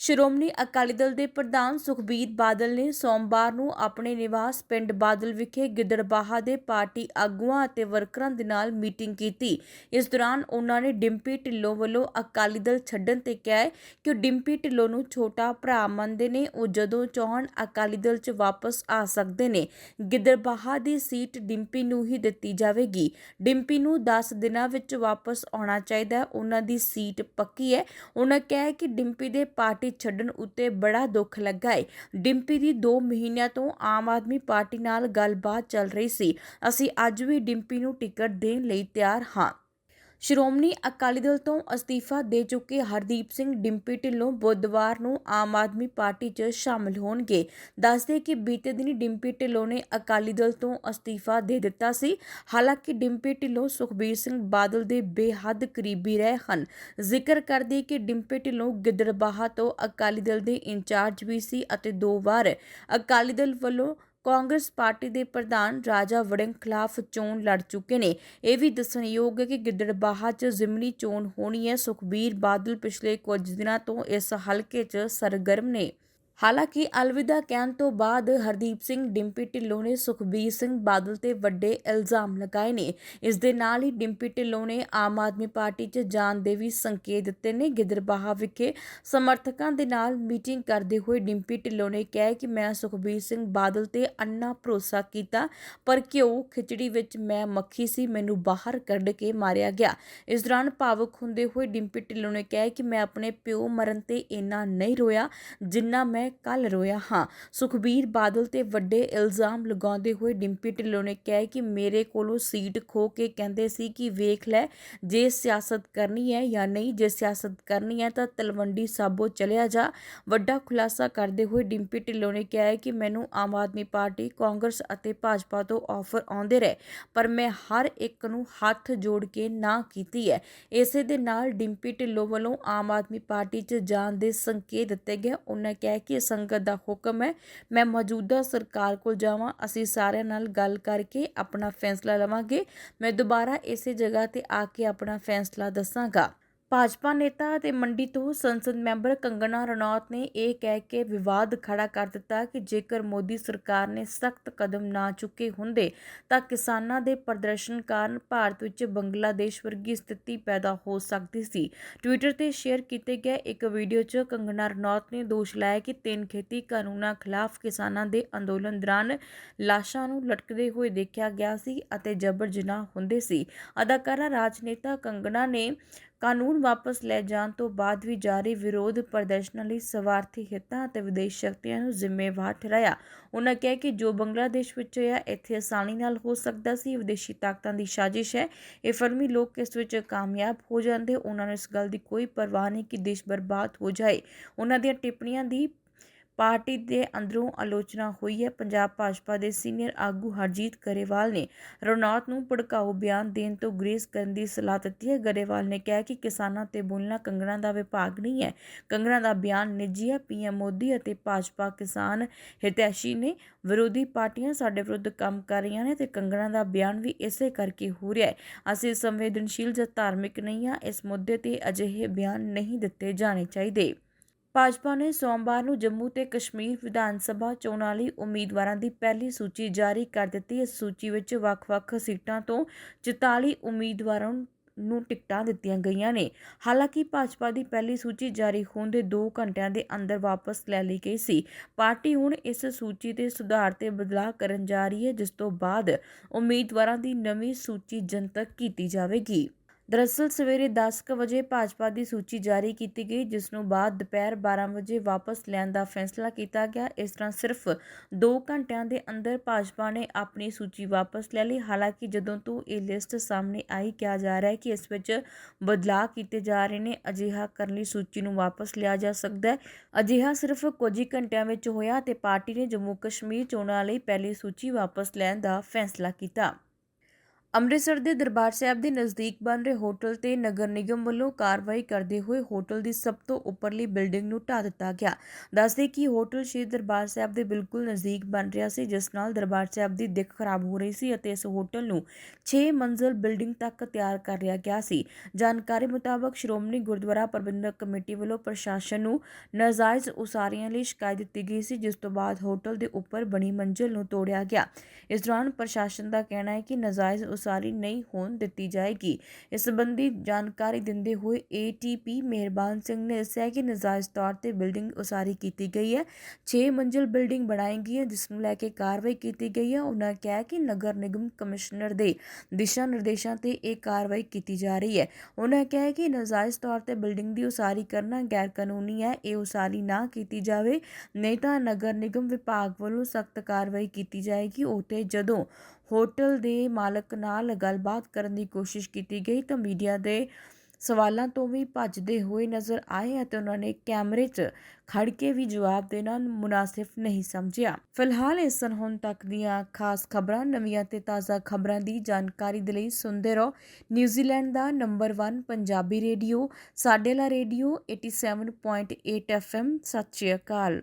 ਸ਼੍ਰੋਮਣੀ ਅਕਾਲੀ ਦਲ ਦੇ ਪ੍ਰਧਾਨ ਸੁਖਬੀਰ ਬਾਦਲ ਨੇ ਸੋਮਵਾਰ ਨੂੰ ਆਪਣੇ ਨਿਵਾਸ ਪਿੰਡ ਬਾਦਲ ਵਿਖੇ ਗਿੱਦੜਬਾਹਾ ਦੇ ਪਾਰਟੀ ਆਗੂਆਂ ਅਤੇ ਵਰਕਰਾਂ ਦੇ ਨਾਲ ਮੀਟਿੰਗ ਕੀਤੀ। ਇਸ ਦੌਰਾਨ ਉਹਨਾਂ ਨੇ ਡਿੰਪੀ ਢਿੱਲੋਂ ਵੱਲੋਂ ਅਕਾਲੀ ਦਲ ਛੱਡਣ ਤੇ ਕਿਹਾ ਕਿ ਉਹ ਡਿੰਪੀ ਢਿੱਲੋਂ ਨੂੰ ਛੋਟਾ ਭਰਾ ਮੰਨਦੇ ਨੇ, ਉਹ ਜਦੋਂ ਚਾਹਣ ਅਕਾਲੀ ਦਲ 'ਚ ਵਾਪਸ ਆ ਸਕਦੇ ਨੇ, ਗਿੱਦੜਬਾਹਾ ਦੀ ਸੀਟ ਡਿੰਪੀ ਨੂੰ ਹੀ ਦਿੱਤੀ ਜਾਵੇਗੀ। ਡਿੰਪੀ ਨੂੰ 10 ਦਿਨਾਂ ਵਿੱਚ ਵਾਪਸ ਆਉਣਾ ਚਾਹੀਦਾ ਉਹਨਾਂ ਦੀ ਸੀਟ ਪੱਕੀ ਹੈ। ਉਹਨਾਂ ਕਿਹਾ ਕਿ ਡਿੰਪੀ ਦੇ ਪਾਰਟੀ ਛੱਡਣ ਉੱਤੇ ਬੜਾ ਦੁੱਖ ਲੱਗਾ ਹੈ ਡਿੰਪੀ ਦੀ 2 ਮਹੀਨਿਆਂ ਤੋਂ ਆਮ ਆਦਮੀ ਪਾਰਟੀ ਨਾਲ ਗੱਲਬਾਤ ਚੱਲ ਰਹੀ ਸੀ। ਅਸੀਂ ਅੱਜ ਵੀ ਡਿੰਪੀ ਨੂੰ ਟਿਕਟ ਦੇਣ ਲਈ ਤਿਆਰ ਹਾਂ। ਸ਼੍ਰੋਮਣੀ ਅਕਾਲੀ ਦਲ ਤੋਂ ਅਸਤੀਫਾ ਦੇ ਚੁੱਕੇ ਹਰਦੀਪ ਸਿੰਘ ਡਿੰਪੀ ਢਿੱਲੋਂ ਬੁੱਧਵਾਰ ਨੂੰ ਆਮ ਆਦਮੀ ਪਾਰਟੀ 'ਚ ਸ਼ਾਮਲ ਹੋਣਗੇ। ਦੱਸਦੇ ਕਿ ਬੀਤੇ ਦਿਨੀ ਡਿੰਪੀ ਢਿੱਲੋਂ ਨੇ ਅਕਾਲੀ ਦਲ ਤੋਂ ਅਸਤੀਫਾ ਦੇ ਦਿੱਤਾ ਸੀ। ਹਾਲਾਂਕਿ ਡਿੰਪੀ ਢਿੱਲੋਂ ਸੁਖਬੀਰ ਸਿੰਘ ਬਾਦਲ ਦੇ ਬੇਹੱਦ ਕਰੀਬੀ ਰਹੇ ਹਨ। ਜ਼ਿਕਰ ਕਰਦੇ ਕਿ ਡਿੰਪੀ ਢਿੱਲੋਂ ਗਿੱਦੜਬਾਹਾ ਤੋਂ ਅਕਾਲੀ ਦਲ ਦੇ ਇੰਚਾਰਜ ਵੀ ਸੀ ਅਤੇ ਦੋ ਵਾਰ ਅਕਾਲੀ ਦਲ ਵੱਲੋਂ ਕਾਂਗਰਸ ਪਾਰਟੀ ਦੇ ਪ੍ਰਧਾਨ ਰਾਜਾ ਵੜਿੰਗ ਖਿਲਾਫ ਚੋਣ ਲੜ ਚੁੱਕੇ ਨੇ। ਇਹ ਵੀ ਦੱਸਣਯੋਗ ਹੈ ਕਿ ਗਿੱਦੜਬਾਹਾ 'ਚ ਜ਼ਿਮਨੀ ਚੋਣ ਹੋਣੀ ਹੈ। ਸੁਖਬੀਰ ਬਾਦਲ ਪਿਛਲੇ ਕੁਝ ਦਿਨਾਂ ਤੋਂ ਇਸ ਹਲਕੇ 'ਚ ਸਰਗਰਮ ਨੇ। ਹਾਲਾਂਕਿ ਅਲਵਿਦਾ ਕਹਿਣ ਤੋਂ ਬਾਅਦ ਹਰਦੀਪ ਸਿੰਘ, ਡਿੰਪੀ ਢਿੱਲੋਂ ਨੇ ਸੁਖਬੀਰ ਸਿੰਘ ਬਾਦਲ ਤੇ ਵੱਡੇ ਇਲਜ਼ਾਮ ਲਗਾਏ ਨੇ। ਇਸ ਦੇ ਨਾਲ ਹੀ ਡਿੰਪੀ ਢਿੱਲੋਂ ਨੇ ਆਮ ਆਦਮੀ ਪਾਰਟੀ 'ਚ ਜਾਣ ਦੇ ਵੀ ਸੰਕੇਤ ਦਿੱਤੇ ਨੇ। ਗਿੱਦੜਬਾਹਾ ਵਿਖੇ ਸਮਰਥਕਾਂ ਦੇ ਨਾਲ ਮੀਟਿੰਗ ਕਰਦੇ ਹੋਏ ਡਿੰਪੀ ਢਿੱਲੋਂ ਨੇ ਕਿਹਾ ਕਿ ਮੈਂ ਸੁਖਬੀਰ ਸਿੰਘ ਬਾਦਲ ਤੇ ਅੰਨਾ ਭਰੋਸਾ ਕੀਤਾ, ਪਰ ਘਿਓ ਖਿਚੜੀ ਵਿੱਚ ਮੈਂ ਮੱਖੀ ਸੀ, ਮੈਨੂੰ ਬਾਹਰ ਕੱਢ ਕੇ ਮਾਰਿਆ ਗਿਆ। ਇਸ ਦੌਰਾਨ ਭਾਵੁਕ ਹੁੰਦੇ ਹੋਏ ਡਿੰਪੀ ਢਿੱਲੋਂ ਨੇ ਕਿਹਾ ਕਿ ਮੈਂ ਆਪਣੇ ਪਿਓ ਮਰਨ ਤੇ ਇੰਨਾ ਨਹੀਂ ਰੋਇਆ ਜਿੰਨਾ ਮੈਂ ਕੱਲ ਰੋਇਆ ਹਾਂ। ਸੁਖਬੀਰ ਬਾਦਲ ਤੇ ਵੱਡੇ ਇਲਜ਼ਾਮ ਲਗਾਉਂਦੇ ਹੋਏ ਡਿੰਪੀ ਢਿੱਲੋਂ ਨੇ ਕਿਹਾ ਕਿ ਮੇਰੇ ਕੋਲੋਂ ਸੀਟ ਖੋ ਕੇ ਕਹਿੰਦੇ ਸੀ ਕਿ ਵੇਖ ਲੈ, ਜੇ ਸਿਆਸਤ ਕਰਨੀ ਹੈ ਜਾਂ ਨਹੀਂ, ਜੇ ਸਿਆਸਤ ਕਰਨੀ ਹੈ ਤਾਂ ਤਲਵੰਡੀ ਸਾਬੋ ਚਲਿਆ ਜਾ। ਵੱਡਾ ਖੁਲਾਸਾ ਕਰਦੇ ਹੋਏ ਡਿੰਪੀ ਢਿੱਲੋਂ ਨੇ ਕਿਹਾ ਕਿ ਮੈਨੂੰ ਆਮ ਆਦਮੀ ਪਾਰਟੀ, ਕਾਂਗਰਸ ਅਤੇ ਭਾਜਪਾ ਤੋਂ ਆਫਰ ਆਉਂਦੇ ਰਹੇ, ਪਰ ਮੈਂ ਹਰ ਇੱਕ ਨੂੰ ਹੱਥ ਜੋੜ ਕੇ ਨਾ ਕੀਤੀ ਹੈ। ਇਸੇ ਦੇ ਨਾਲ ਡਿੰਪੀ ਢਿੱਲੋਂ ਵੱਲੋਂ ਆਮ ਆਦਮੀ ਪਾਰਟੀ 'ਚ ਜਾਣ ਦੇ ਸੰਕੇਤ ਦਿੱਤੇ ਗਏ। ਉਹਨਾਂ ਕਿਹਾ ਕਿ ਸੰਗਤ ਦਾ ਹੁਕਮ ਹੈ। ਮੈਂ ਮੌਜੂਦਾ ਸਰਕਾਰ ਕੋਲ ਜਾਵਾਂ, ਅਸੀਂ ਸਾਰਿਆਂ ਨਾਲ ਗੱਲ ਕਰਕੇ ਆਪਣਾ ਫੈਸਲਾ ਲਵਾਂਗੇ। ਮੈਂ ਦੁਬਾਰਾ ਇਸੇ ਜਗ੍ਹਾ ਤੇ ਆ ਕੇ ਆਪਣਾ ਫੈਸਲਾ ਦੱਸਾਂਗਾ। ਭਾਜਪਾ ਨੇਤਾ ਅਤੇ ਮੰਡੀ ਤੋਂ ਸੰਸਦ ਮੈਂਬਰ ਕੰਗਣਾ ਰਣੌਤ ਨੇ ਇਹ ਕਹਿ ਕੇ ਵਿਵਾਦ ਖੜਾ ਕਰ ਦਿੱਤਾ ਕਿ ਜੇਕਰ ਮੋਦੀ ਸਰਕਾਰ ਨੇ ਸਖਤ ਕਦਮ ਨਾ ਚੁੱਕੇ ਹੁੰਦੇ ਤਾਂ ਕਿਸਾਨਾਂ ਦੇ ਪ੍ਰਦਰਸ਼ਨ ਕਾਰਨ ਭਾਰਤ ਵਿੱਚ ਬੰਗਲਾਦੇਸ਼ ਵਰਗੀ ਸਥਿਤੀ ਪੈਦਾ ਹੋ ਸਕਦੀ ਸੀ। ਟਵਿੱਟਰ ਤੇ ਸ਼ੇਅਰ ਕੀਤੇ ਗਏ ਇੱਕ ਵੀਡੀਓ 'ਚ ਕੰਗਣਾ ਰਣੌਤ ਨੇ ਦੋਸ਼ ਲਾਇਆ ਕਿ ਤਿੰਨ ਖੇਤੀ ਕਾਨੂੰਨਾਂ ਖਿਲਾਫ ਕਿਸਾਨਾਂ ਦੇ ਅੰਦੋਲਨ ਦੌਰਾਨ ਲਾਸ਼ਾਂ ਨੂੰ ਲਟਕਦੇ ਹੋਏ ਦੇਖਿਆ ਗਿਆ ਸੀ ਅਤੇ ਜਬਰ ਜਨਾਹ ਹੁੰਦੇ ਸੀ। ਅਦਾਕਾਰਾ ਰਾਜਨੇਤਾ ਕੰਗਣਾ ਨੇ ਕਾਨੂੰਨ ਵਾਪਸ ਲੈ ਜਾਣ ਤੋਂ ਬਾਅਦ ਵੀ ਜਾਰੀ ਵਿਰੋਧ ਪ੍ਰਦਰਸ਼ਨਾਂ ਲਈ ਸਵਾਰਥੀ ਹਿੱਤਾਂ ਅਤੇ ਵਿਦੇਸ਼ ਸ਼ਕਤੀਆਂ ਨੂੰ ਜ਼ਿੰਮੇਵਾਰ ਠਹਿਰਾਇਆ। ਉਹਨਾਂ ਕਿਹਾ ਕਿ ਜੋ ਬੰਗਲਾਦੇਸ਼ ਵਿੱਚ ਹੋਇਆ, ਇੱਥੇ ਆਸਾਨੀ ਨਾਲ ਹੋ ਸਕਦਾ ਸੀ। ਵਿਦੇਸ਼ੀ ਤਾਕਤਾਂ ਦੀ ਸਾਜ਼ਿਸ਼ ਹੈ। ਇਹ ਫਰਮੀ ਲੋਕ ਇਸ ਵਿੱਚ ਕਾਮਯਾਬ ਹੋ ਜਾਂਦੇ। ਉਹਨਾਂ ਨੂੰ ਇਸ ਗੱਲ ਦੀ ਕੋਈ ਪਰਵਾਹ ਨਹੀਂ ਕਿ ਦੇਸ਼ ਬਰਬਾਦ ਹੋ ਜਾਏ। ਉਹਨਾਂ ਦੀਆਂ ਟਿੱਪਣੀਆਂ ਦੀ ਪਾਰਟੀ ਦੇ ਅੰਦਰੋਂ ਆਲੋਚਨਾ ਹੋਈ ਹੈ। ਪੰਜਾਬ ਭਾਜਪਾ ਦੇ ਸੀਨੀਅਰ ਆਗੂ ਹਰਜੀਤ ਗਰੇਵਾਲ ਨੇ ਰਣੌਤ ਨੂੰ ਭੜਕਾਊ ਬਿਆਨ ਦੇਣ ਤੋਂ ਗ੍ਰੇਸ ਕਰਨ ਦੀ ਸਲਾਹ ਦਿੱਤੀ ਹੈ। ਗਰੇਵਾਲ ਨੇ ਕਿਹਾ ਕਿ ਕਿਸਾਨਾਂ ਤੇ ਬੋਲਣਾ ਕੰਗਣਾ ਦਾ ਵਿਭਾਗ ਨਹੀਂ ਹੈ। ਕੰਗਣਾ ਦਾ ਬਿਆਨ ਨਿੱਜੀ ਹੈ। ਪੀਐਮ ਮੋਦੀ ਅਤੇ ਭਾਜਪਾ ਕਿਸਾਨ ਹਿਤੈਸ਼ੀ ਨੇ ਵਿਰੋਧੀ ਪਾਰਟੀਆਂ ਸਾਡੇ ਵਿਰੁੱਧ ਕੰਮ ਕਰ ਰਹੀਆਂ ਨੇ ਤੇ ਕੰਗਣਾ ਦਾ ਬਿਆਨ ਵੀ ਇਸੇ ਕਰਕੇ ਹੋ ਰਿਹਾ ਹੈ। ਅਸੀਂ ਸੰਵੇਦਨਸ਼ੀਲ ਜਾਂ ਧਾਰਮਿਕ ਨਹੀਂ ਹਾਂ। ਇਸ ਮੁੱਦੇ ਤੇ ਅਜਿਹੇ ਬਿਆਨ ਨਹੀਂ ਦਿੱਤੇ ਜਾਣੇ ਚਾਹੀਦੇ। ਭਾਜਪਾ ਨੇ ਸੋਮਵਾਰ ਨੂੰ ਜੰਮੂ ਤੇ ਕਸ਼ਮੀਰ ਵਿਧਾਨ ਸਭਾ ਚੋਣਾਂ ਲਈ ਉਮੀਦਵਾਰਾਂ ਦੀ ਪਹਿਲੀ ਸੂਚੀ ਜਾਰੀ ਕਰ ਦਿੱਤੀ। ਇਸ ਸੂਚੀ ਵਿੱਚ ਵੱਖ-ਵੱਖ ਸੀਟਾਂ ਤੋਂ 44 ਉਮੀਦਵਾਰਾਂ ਨੂੰ ਟਿਕਟਾਂ ਦਿੱਤੀਆਂ ਗਈਆਂ ਨੇ। ਹਾਲਾਂਕਿ ਭਾਜਪਾ ਦੀ ਪਹਿਲੀ ਸੂਚੀ ਜਾਰੀ ਹੋਣ ਦੇ 2 ਘੰਟਿਆਂ ਦੇ ਅੰਦਰ ਵਾਪਸ ਲੈ ਲਈ ਗਈ ਸੀ। ਪਾਰਟੀ ਹੁਣ ਇਸ ਸੂਚੀ ਤੇ ਸੁਧਾਰ ਤੇ ਬਦਲਾਅ ਕਰਨ ਜਾ ਰਹੀ ਹੈ, ਜਿਸ ਤੋਂ ਬਾਅਦ ਉਮੀਦਵਾਰਾਂ ਦੀ ਨਵੀਂ ਸੂਚੀ ਜਨਤਕ ਕੀਤੀ ਜਾਵੇਗੀ। ਦਰਅਸਲ ਸਵੇਰੇ 10:00 ਵਜੇ ਭਾਜਪਾ ਦੀ ਸੂਚੀ ਜਾਰੀ ਕੀਤੀ ਗਈ, ਜਿਸ ਨੂੰ ਬਾਅਦ ਦੁਪਹਿਰ 12 ਵਜੇ ਵਾਪਸ ਲੈਣ ਦਾ ਫੈਸਲਾ ਕੀਤਾ ਗਿਆ। ਇਸ ਤਰ੍ਹਾਂ ਸਿਰਫ 2 ਘੰਟਿਆਂ ਦੇ ਅੰਦਰ ਭਾਜਪਾ ਨੇ ਆਪਣੀ ਸੂਚੀ ਵਾਪਸ ਲੈ ਲਈ। ਹਾਲਾਂਕਿ ਜਦੋਂ ਤੋਂ ਇਹ ਲਿਸਟ ਸਾਹਮਣੇ ਆਈ, ਕਿਹਾ ਜਾ ਰਿਹਾ ਹੈ ਕਿ ਇਸ ਵਿੱਚ ਬਦਲਾਅ ਕੀਤੇ ਜਾ ਰਹੇ ਨੇ। ਅਜਿਹਾ ਕਰਨ ਲਈ ਸੂਚੀ ਨੂੰ ਵਾਪਸ ਲਿਆ ਜਾ ਸਕਦਾ ਹੈ। ਅਜਿਹਾ ਸਿਰਫ ਕੁਝ ਹੀ ਘੰਟਿਆਂ ਵਿੱਚ ਹੋਇਆ ਤੇ ਪਾਰਟੀ ਨੇ ਜੰਮੂ ਕਸ਼ਮੀਰ ਚੋਣਾਂ ਲਈ ਪਹਿਲੀ ਸੂਚੀ ਵਾਪਸ ਲੈਣ ਦਾ ਫੈਸਲਾ ਕੀਤਾ। ਅੰਮ੍ਰਿਤਸਰ ਦੇ ਦਰਬਾਰ ਸਾਹਿਬ ਦੇ ਨਜ਼ਦੀਕ ਬਣ ਰਹੇ ਹੋਟਲ ਤੇ ਨਗਰ ਨਿਗਮ ਵੱਲੋਂ ਕਾਰਵਾਈ ਕਰਦੇ ਹੋਏ ਹੋਟਲ ਦੀ ਸਭ ਤੋਂ ਉੱਪਰਲੀ ਬਿਲਡਿੰਗ ਨੂੰ ਢਾਹ ਦਿੱਤਾ ਗਿਆ। ਦੱਸਦੇ ਕਿ ਹੋਟਲ ਸ਼੍ਰੀ ਦਰਬਾਰ ਸਾਹਿਬ ਦੇ ਬਿਲਕੁਲ ਨਜ਼ਦੀਕ ਬਣ ਰਿਹਾ ਸੀ, ਜਿਸ ਨਾਲ ਦਰਬਾਰ ਸਾਹਿਬ ਦੀ ਦਿੱਖ ਖਰਾਬ ਹੋ ਰਹੀ ਸੀ ਅਤੇ ਇਸ ਹੋਟਲ ਨੂੰ 6 ਮੰਜ਼ਲ ਬਿਲਡਿੰਗ ਤੱਕ ਤਿਆਰ ਕਰ ਲਿਆ ਗਿਆ ਸੀ। ਜਾਣਕਾਰੀ ਮੁਤਾਬਕ ਸ਼੍ਰੋਮਣੀ ਗੁਰਦੁਆਰਾ ਪ੍ਰਬੰਧਕ ਕਮੇਟੀ ਵੱਲੋਂ ਪ੍ਰਸ਼ਾਸਨ ਨੂੰ ਨਾਜਾਇਜ਼ ਉਸਾਰੀਆਂ ਲਈ ਸ਼ਿਕਾਇਤ ਦਿੱਤੀ ਗਈ ਸੀ, ਜਿਸ ਤੋਂ ਬਾਅਦ ਹੋਟਲ ਦੇ ਉੱਪਰ ਬਣੀ ਮੰਜ਼ਿਲ ਨੂੰ ਤੋੜਿਆ ਗਿਆ। ਇਸ ਦੌਰਾਨ ਪ੍ਰਸ਼ਾਸਨ ਦਾ ਕਹਿਣਾ ਹੈ ਕਿ ਨਾਜਾਇਜ਼ ਉਸਾਰੀ ਨਹੀਂ ਹੋਣ ਦਿੱਤੀ ਜਾਏਗੀ। ਇਸ ਸੰਬੰਧੀ ਜਾਣਕਾਰੀ ਦਿੰਦੇ ਹੋਏ ਏਟੀਪੀ ਮਿਹਰਬਾਨ ਸਿੰਘ ਨੇ ਦੱਸਿਆ ਕਿ ਨਾਜਾਇਜ਼ ਤੌਰ ਤੇ ਬਿਲਡਿੰਗ ਉਸਾਰੀ ਕੀਤੀ ਗਈ ਹੈ। 6 ਮੰਜ਼ਿਲ ਬਿਲਡਿੰਗ ਬਣਾਈ ਗਈ ਹੈ ਜਿਸ ਨੂੰ ਲੈ ਕੇ ਕਾਰਵਾਈ ਕੀਤੀ ਗਈ ਹੈ। ਉਹਨਾਂ ਕਿਹਾ ਕਿ ਨਗਰ ਨਿਗਮ ਕਮਿਸ਼ਨਰ ਦੇ ਦਿਸ਼ਾ ਨਿਰਦੇਸ਼ਾਂ ਤੇ ਇਹ ਕਾਰਵਾਈ ਕੀਤੀ ਜਾ ਰਹੀ ਹੈ। ਉਹਨਾਂ ਕਿਹਾ ਕਿ ਨਾਜਾਇਜ਼ ਤੌਰ ਤੇ ਬਿਲਡਿੰਗ ਦੀ ਉਸਾਰੀ ਕਰਨਾ ਗੈਰ ਕਾਨੂੰਨੀ ਹੈ। ਇਹ ਉਸਾਰੀ ਨਾ ਕੀਤੀ ਜਾਵੇ, ਨਹੀਂ ਤਾਂ ਨਗਰ ਨਿਗਮ ਵਿਭਾਗ ਵੱਲੋਂ ਸਖਤ ਕਾਰਵਾਈ ਕੀਤੀ ਜਾਏਗੀ। ਉਤੇ ਜਦੋਂ ਹੋਟਲ ਦੇ ਮਾਲਕ ਨਾਲ ਗੱਲਬਾਤ ਕਰਨ ਦੀ ਕੋਸ਼ਿਸ਼ ਕੀਤੀ ਗਈ ਤਾਂ ਮੀਡੀਆ ਦੇ ਸਵਾਲਾਂ ਤੋਂ ਵੀ ਭੱਜਦੇ ਹੋਏ ਨਜ਼ਰ ਆਏ ਅਤੇ ਉਹਨਾਂ ਨੇ ਕੈਮਰੇ 'ਚ ਖੜ ਕੇ ਵੀ ਜਵਾਬ ਦੇਣਾ ਮੁਨਾਸਿਬ ਨਹੀਂ ਸਮਝਿਆ। ਫਿਲਹਾਲ ਇਸ ਸਨ ਹੁਣ ਤੱਕ ਦੀਆਂ ਖਾਸ ਖਬਰਾਂ, ਨਵੀਆਂ ਤੇ ਤਾਜ਼ਾ ਖਬਰਾਂ ਦੀ ਜਾਣਕਾਰੀ ਦੇ ਲਈ ਸੁਣਦੇ ਰਹੋ। ਨਿਊਜ਼ੀਲੈਂਡ ਦਾ ਨੰਬਰ 1 ਪੰਜਾਬੀ ਰੇਡੀਓ ਸਾਡੇਲਾ ਰੇਡੀਓ 87.8 ਐਫਐਮ। ਸਤਿ ਸ਼੍ਰੀ ਅਕਾਲ।